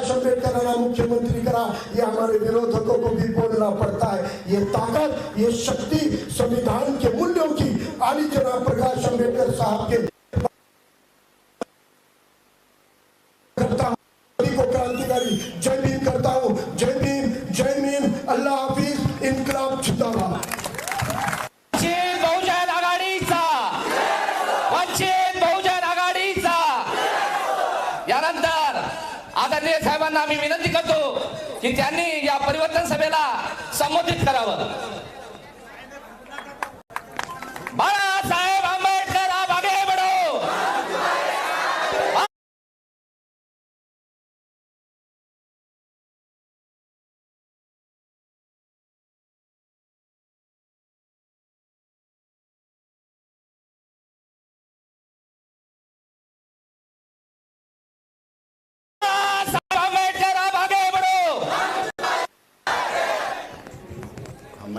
प्रकाश अंबेडकर मुख्यमंत्री करा, ये हमारे विरोधकों को भी बोलना पड़ता है। ये ताकत, ये शक्ति संविधान के मूल्यों की आली जनाब प्रकाश अंबेडकर साहब के जय करता हूँ। जय जय अल्लाह हाफिज आदरणीय साहेबांना आम्ही विनंती करतो की त्यांनी या परिवर्तन सभेला संबोधित करावं. बाळासाहेब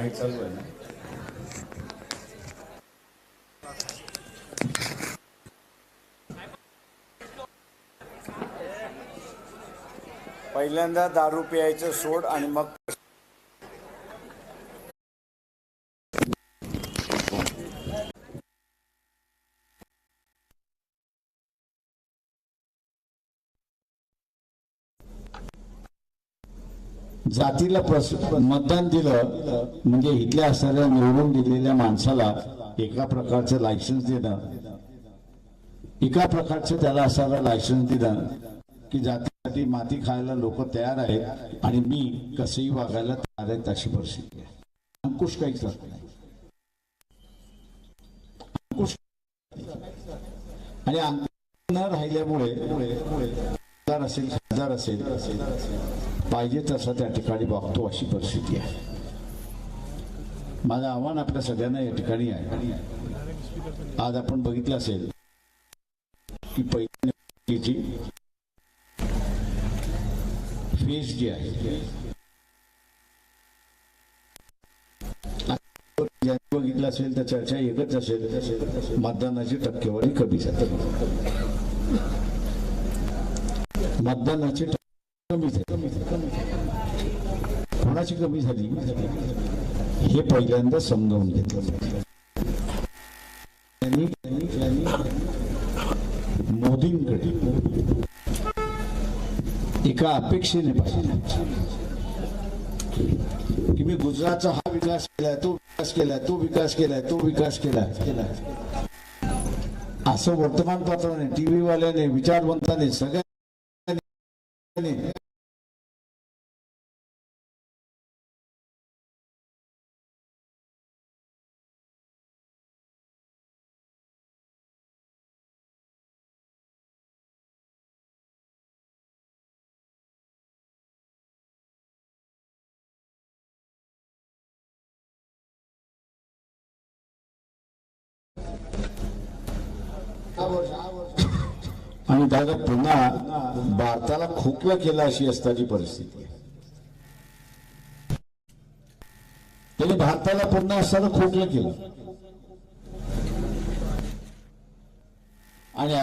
माहीत चालू आहे ना? पहिल्यांदा दारू प्यायचं सोड आणि मग जातीला प्रस मतदान दिलं म्हणजे इथल्या असणाऱ्या निवडून दिलेल्या माणसाला एका प्रकारचं लायसन्स देणं. एका प्रकारचं त्याला असणारा लायसन्स देणं. की जातीसाठी माती खायला लोक तयार आहेत आणि मी कसंही वागायला तयार आहेत अशी परिस्थिती आहे. अंकुश काहीच राहत नाही. अंकुश आणि अंकुश न राहिल्यामुळे हजार असेल हजार असेल पाहिजे तसा त्या ठिकाणी बघतो अशी परिस्थिती आहे. माझं आव्हान आपल्या सगळ्यांना या ठिकाणी आहे. आज आपण बघितलं असेल की पहिल्या फेज जी आहे बघितलं असेल तर चर्चा एकच असेल मतदानाची टक्केवारी कमी झाली. मतदानाची कमी झाली. कोणाची कमी झाली? हे पहिल्यांदा समजावून घेतलं मोदींकडे एका अपेक्षेने पाहिजे की मी गुजरातचा हा विकास केलाय तो विकास केलाय तो विकास केलाय तो विकास केलाय. केलाय असं वर्तमानपत्राने टीव्ही वाल्याने विचारवंताने सगळ्यांनी आणि दादा पुन्हा भारताला खोकला केला अशी असताची परिस्थिती आहे. त्याने भारताला पुन्हा असताना खोकलं केलं. आणि